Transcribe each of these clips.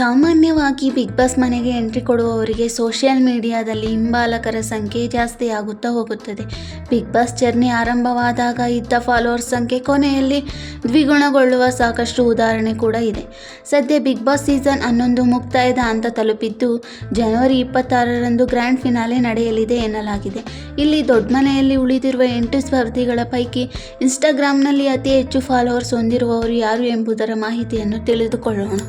ಸಾಮಾನ್ಯವಾಗಿ big Boss ಮನೆಗೆ entry ಕೊಡುವವರಿಗೆ ಸೋಷಿಯಲ್ ಮೀಡಿಯಾದಲ್ಲಿ ಹಿಂಬಾಲಕರ ಸಂಖ್ಯೆ ಜಾಸ್ತಿ ಆಗುತ್ತಾ ಹೋಗುತ್ತದೆ. ಬಿಗ್ ಬಾಸ್ ಜರ್ನಿ ಆರಂಭವಾದಾಗ ಇದ್ದ ಫಾಲೋವರ್ಸ್ ಸಂಖ್ಯೆ ಕೊನೆಯಲ್ಲಿ ದ್ವಿಗುಣಗೊಳ್ಳುವ ಸಾಕಷ್ಟು ಉದಾಹರಣೆ ಕೂಡ ಇದೆ. ಸದ್ಯ ಬಿಗ್ ಬಾಸ್ ಸೀಸನ್ ಹನ್ನೊಂದು ಮುಕ್ತಾಯದ ಹಂತ ತಲುಪಿದ್ದು, ಜನವರಿ ಇಪ್ಪತ್ತಾರರಂದು ಗ್ರ್ಯಾಂಡ್ ಫಿನಾಲೆ ನಡೆಯಲಿದೆ ಎನ್ನಲಾಗಿದೆ. ಇಲ್ಲಿ ದೊಡ್ಡ ಮನೆಯಲ್ಲಿ ಉಳಿದಿರುವ ಎಂಟು ಸ್ಪರ್ಧಿಗಳ ಪೈಕಿ ಇನ್ಸ್ಟಾಗ್ರಾಮ್ನಲ್ಲಿ ಅತಿ ಹೆಚ್ಚು ಫಾಲೋವರ್ಸ್ ಹೊಂದಿರುವವರು ಯಾರು ಎಂಬುದರ ಮಾಹಿತಿಯನ್ನು ತಿಳಿದುಕೊಳ್ಳೋಣ.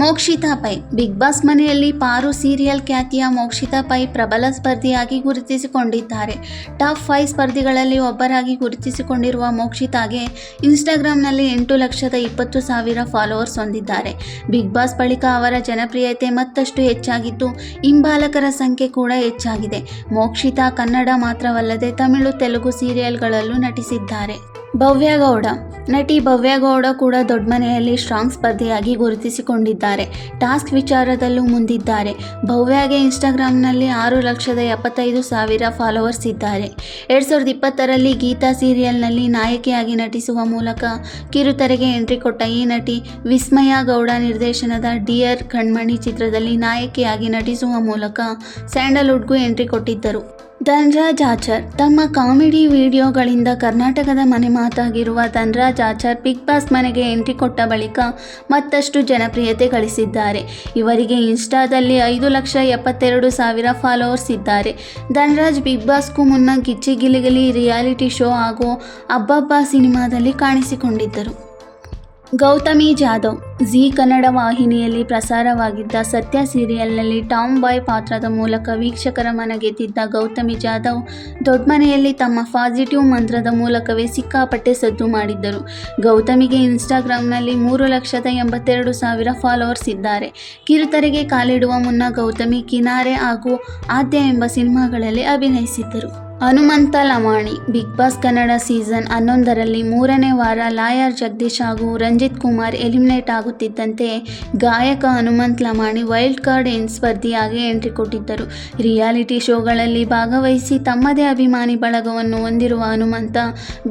ಮೋಕ್ಷಿತಾ ಪೈ. ಬಿಗ್ ಬಾಸ್ ಮನೆಯಲ್ಲಿ ಪಾರು ಸೀರಿಯಲ್ ಖ್ಯಾತಿಯ ಮೋಕ್ಷಿತಾ ಪೈ ಪ್ರಬಲ ಸ್ಪರ್ಧಿಯಾಗಿ ಗುರುತಿಸಿಕೊಂಡಿದ್ದಾರೆ. ಟಾಪ್ ಫೈವ್ ಸ್ಪರ್ಧಿಗಳಲ್ಲಿ ಒಬ್ಬರಾಗಿ ಗುರುತಿಸಿಕೊಂಡಿರುವ ಮೋಕ್ಷಿತಾಗೆ ಇನ್ಸ್ಟಾಗ್ರಾಂನಲ್ಲಿ ಎಂಟು ಲಕ್ಷದ ಇಪ್ಪತ್ತು ಸಾವಿರ ಫಾಲೋವರ್ಸ್ ಹೊಂದಿದ್ದಾರೆ. ಬಿಗ್ ಬಾಸ್ ಬಳಿಕ ಅವರ ಜನಪ್ರಿಯತೆ ಮತ್ತಷ್ಟು ಹೆಚ್ಚಾಗಿದ್ದು, ಹಿಂಬಾಲಕರ ಸಂಖ್ಯೆ ಕೂಡ ಹೆಚ್ಚಾಗಿದೆ. ಮೋಕ್ಷಿತಾ ಕನ್ನಡ ಮಾತ್ರವಲ್ಲದೆ ತಮಿಳು, ತೆಲುಗು ಸೀರಿಯಲ್ಗಳಲ್ಲೂ ನಟಿಸಿದ್ದಾರೆ. ಭವ್ಯಗೌಡ. ನಟಿ ಭವ್ಯಗೌಡ ಕೂಡ ದೊಡ್ಡ ಮನೆಯಲ್ಲಿ ಸ್ಟ್ರಾಂಗ್ ಸ್ಪರ್ಧೆಯಾಗಿ ಗುರುತಿಸಿಕೊಂಡಿದ್ದಾರೆ. ಟಾಸ್ಕ್ ವಿಚಾರದಲ್ಲೂ ಮುಂದಿದ್ದಾರೆ. ಭವ್ಯಗೆ ಇನ್ಸ್ಟಾಗ್ರಾಮ್ನಲ್ಲಿ ಆರು ಲಕ್ಷದ ಎಪ್ಪತ್ತೈದು ಸಾವಿರ ಫಾಲೋವರ್ಸ್ ಇದ್ದಾರೆ. ಎರಡು ಸಾವಿರದ ಇಪ್ಪತ್ತರಲ್ಲಿ ಗೀತಾ ಸೀರಿಯಲ್ನಲ್ಲಿ ನಾಯಕಿಯಾಗಿ ನಟಿಸುವ ಮೂಲಕ ಕಿರುತೆರೆಗೆ ಎಂಟ್ರಿ ಕೊಟ್ಟ ಈ ನಟಿ ವಿಸ್ಮಯ ಗೌಡ ನಿರ್ದೇಶನದ ಡಿಯರ್ ಕಣ್ಮಣಿ ಚಿತ್ರದಲ್ಲಿ ನಾಯಕಿಯಾಗಿ ನಟಿಸುವ ಮೂಲಕ ಸ್ಯಾಂಡಲ್ವುಡ್ಗೂ ಎಂಟ್ರಿ ಕೊಟ್ಟಿದ್ದರು. ಧನ್ರಾಜ್ ಆಚಾರ್. ತಮ್ಮ ಕಾಮಿಡಿ ವಿಡಿಯೋಗಳಿಂದ ಕರ್ನಾಟಕದ ಮನೆ ಮಾತಾಗಿರುವ ಧನ್ರಾಜ್ ಆಚಾರ್ ಬಿಗ್ ಬಾಸ್ ಮನೆಗೆ ಎಂಟ್ರಿ ಕೊಟ್ಟ ಬಳಿಕ ಮತ್ತಷ್ಟು ಜನಪ್ರಿಯತೆ ಗಳಿಸಿದ್ದಾರೆ. ಇವರಿಗೆ ಇನ್ಸ್ಟಾದಲ್ಲಿ ಐದು ಲಕ್ಷ ಎಪ್ಪತ್ತೆರಡು ಸಾವಿರ ಫಾಲೋವರ್ಸ್ ಇದ್ದಾರೆ. ಧನ್ರಾಜ್ ಬಿಗ್ ಬಾಸ್ಗೂ ಮುನ್ನ ಗಿಚ್ಚಿ ಗಿಲಿಗಿಲಿ ರಿಯಾಲಿಟಿ ಶೋ ಹಾಗೂ ಅಬ್ಬಬ್ಬ ಸಿನಿಮಾದಲ್ಲಿ ಕಾಣಿಸಿಕೊಂಡಿದ್ದರು. ಗೌತಮಿ ಜಾಧವ್, ಜಿ ಕನ್ನಡ ವಾಹಿನಿಯಲ್ಲಿ ಪ್ರಸಾರವಾಗಿದ್ದ ಸತ್ಯ ಸೀರಿಯಲ್ನಲ್ಲಿ ಟಾಮ್ ಬಾಯ್ ಪಾತ್ರದ ಮೂಲಕ ವೀಕ್ಷಕರ ಮನಗೆದ್ದಿದ್ದ ಗೌತಮಿ ಜಾಧವ್ ದೊಡ್ಡಮನೆಯಲ್ಲಿ ತಮ್ಮ ಪಾಸಿಟಿವ್ ಮಂತ್ರದ ಮೂಲಕವೇ ಸಿಕ್ಕಾಪಟ್ಟೆ ಸದ್ದು ಮಾಡಿದ್ದರು. ಗೌತಮಿಗೆ ಇನ್ಸ್ಟಾಗ್ರಾಮ್ನಲ್ಲಿ ಮೂರು ಲಕ್ಷದ ಎಂಬತ್ತೆರಡು ಸಾವಿರ ಫಾಲೋವರ್ಸ್ ಇದ್ದಾರೆ. ಕಿರುತೆರೆಗೆ ಕಾಲಿಡುವ ಮುನ್ನ ಗೌತಮಿ ಕಿನಾರೆ ಹಾಗೂ ಆದ್ಯ ಎಂಬ ಸಿನಿಮಾಗಳಲ್ಲಿ ಅಭಿನಯಿಸಿದ್ದರು. Hanumantha Lamani Big Boss Kannada season ಹನ್ನೊಂದರಲ್ಲಿ ಮೂರನೇ ವಾರ ಲಾಯರ್ ಜಗದೀಶ್ ಹಾಗೂ ರಂಜಿತ್ ಕುಮಾರ್ ಎಲಿಮಿನೇಟ್ ಆಗುತ್ತಿದ್ದಂತೆ ಗಾಯಕ ಹನುಮಂತ್ ಲಮಾಣಿ ವೈಲ್ಡ್ ಕಾರ್ಡ್ ಎನ್ ಸ್ಪರ್ಧಿಯಾಗಿ ಎಂಟ್ರಿ ಕೊಟ್ಟಿದ್ದರು. ರಿಯಾಲಿಟಿ ಶೋಗಳಲ್ಲಿ ಭಾಗವಹಿಸಿ ತಮ್ಮದೇ ಅಭಿಮಾನಿ ಬಳಗವನ್ನು ಹೊಂದಿರುವ ಹನುಮಂತ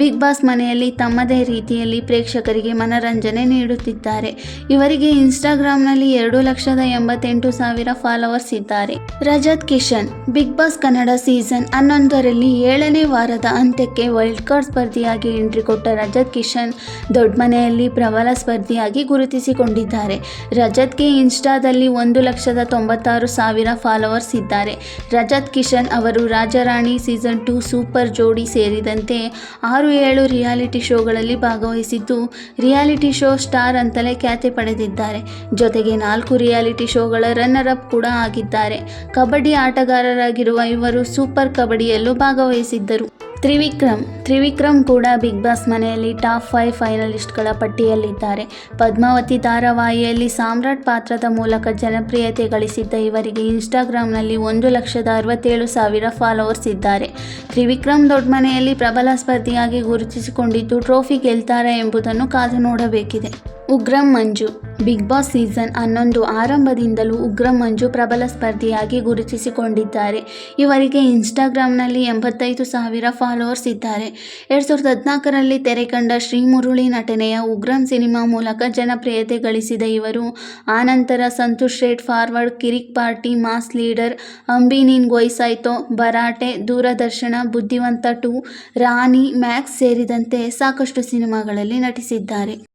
ಬಿಗ್ ಬಾಸ್ ಮನೆಯಲ್ಲಿ ತಮ್ಮದೇ ರೀತಿಯಲ್ಲಿ ಪ್ರೇಕ್ಷಕರಿಗೆ ಮನರಂಜನೆ ನೀಡುತ್ತಿದ್ದಾರೆ. ಇವರಿಗೆ ಇನ್ಸ್ಟಾಗ್ರಾಂನಲ್ಲಿ ಎರಡು ಲಕ್ಷದ ಎಂಬತ್ತೆಂಟು ಸಾವಿರ ಫಾಲೋವರ್ಸ್ ಇದ್ದಾರೆ. Rajat Kishan, Big Boss Kannada season ಹನ್ನೊಂದರಲ್ಲಿ ಏಳನೇ ವಾರದ ಅಂತ್ಯಕ್ಕೆ ವೈಲ್ಡ್ ಕಾರ್ಡ್ ಸ್ಪರ್ಧಿಯಾಗಿ ಎಂಟ್ರಿ ಕೊಟ್ಟ ರಜತ್ ಕಿಶನ್ ದೊಡ್ಡ ಮನೆಯಲ್ಲಿ ಪ್ರಬಲ ಸ್ಪರ್ಧಿಯಾಗಿ ಗುರುತಿಸಿಕೊಂಡಿದ್ದಾರೆ. ರಜತ್ಗೆ ಇನ್ಸ್ಟಾದಲ್ಲಿ ಒಂದು ಲಕ್ಷದ ತೊಂಬತ್ತಾರು ಸಾವಿರ ಫಾಲೋವರ್ಸ್ ಇದ್ದಾರೆ. ರಜತ್ ಕಿಶನ್ ಅವರು ರಾಜರಾಣಿ ಸೀಸನ್ ಟು ಸೂಪರ್ ಜೋಡಿ ಸೇರಿದಂತೆ ಆರು ಏಳು ರಿಯಾಲಿಟಿ ಶೋಗಳಲ್ಲಿ ಭಾಗವಹಿಸಿದ್ದು, ರಿಯಾಲಿಟಿ ಶೋ ಸ್ಟಾರ್ ಅಂತಲೇ ಖ್ಯಾತಿ ಪಡೆದಿದ್ದಾರೆ. ಜೊತೆಗೆ ನಾಲ್ಕು ರಿಯಾಲಿಟಿ ಶೋಗಳ ರನ್ನರ್ ಅಪ್ ಕೂಡ ಆಗಿದ್ದಾರೆ. ಕಬಡ್ಡಿ ಆಟಗಾರರಾಗಿರುವ ಇವರು ಸೂಪರ್ ಕಬಡ್ಡಿಯಲ್ಲೂ ಭಾಗವಹಿಸಿದ್ದರು. ತ್ರಿವಿಕ್ರಮ್ ತ್ರಿವಿಕ್ರಮ್ ಕೂಡ ಬಿಗ್ ಬಾಸ್ ಮನೆಯಲ್ಲಿ ಟಾಪ್ ಫೈವ್ ಫೈನಲಿಸ್ಟ್ಗಳ ಪಟ್ಟಿಯಲ್ಲಿದ್ದಾರೆ. ಪದ್ಮಾವತಿ ಧಾರಾವಾಹಿಯಲ್ಲಿ ಸಾಮ್ರಾಟ್ ಪಾತ್ರದ ಮೂಲಕ ಜನಪ್ರಿಯತೆ ಗಳಿಸಿದ್ದ ಇವರಿಗೆ ಇನ್ಸ್ಟಾಗ್ರಾಂನಲ್ಲಿ ಒಂದು ಲಕ್ಷದ ಅರವತ್ತೇಳು ಸಾವಿರ ಫಾಲೋವರ್ಸ್ ಇದ್ದಾರೆ. ತ್ರಿವಿಕ್ರಮ್ ದೊಡ್ಡ ಮನೆಯಲ್ಲಿ ಪ್ರಬಲ ಸ್ಪರ್ಧಿಯಾಗಿ ಗುರುತಿಸಿಕೊಂಡಿದ್ದು ಟ್ರೋಫಿ ಗೆಲ್ತಾರೆ ಎಂಬುದನ್ನು ಕಾದು ನೋಡಬೇಕಿದೆ. Ugram Manju. Big Boss season ಹನ್ನೊಂದು ಆರಂಭದಿಂದಲೂ ಉಗ್ರಂ ಮಂಜು ಪ್ರಬಲ ಸ್ಪರ್ಧಿಯಾಗಿ ಗುರುತಿಸಿಕೊಂಡಿದ್ದಾರೆ. ಇವರಿಗೆ ಇನ್ಸ್ಟಾಗ್ರಾಂನಲ್ಲಿ ಎಂಬತ್ತೈದು ಸಾವಿರ ಫಾಲೋವರ್ಸ್ ಇದ್ದಾರೆ. ಎರಡು ಸಾವಿರದ ಹದಿನಾಲ್ಕರಲ್ಲಿ ತೆರೆ ಕಂಡ ಶ್ರೀಮುರುಳಿ ನಟನೆಯ ಉಗ್ರಂ ಸಿನಿಮಾ ಮೂಲಕ ಜನಪ್ರಿಯತೆ ಗಳಿಸಿದ ಇವರು ಆನಂತರ Santhosh Shet, Forward, Kirik Party, Mass Leader, ಅಂಬಿನಿನ್ ಗೊಯ್ಸಾಯ್ತೋ ಬರಾಟೆ ದೂರದರ್ಶನ, ಬುದ್ಧಿವಂತ ಟು, ರಾಣಿ, ಮ್ಯಾಕ್ಸ್ ಸೇರಿದಂತೆ ಸಾಕಷ್ಟು ಸಿನಿಮಾಗಳಲ್ಲಿ ನಟಿಸಿದ್ದಾರೆ.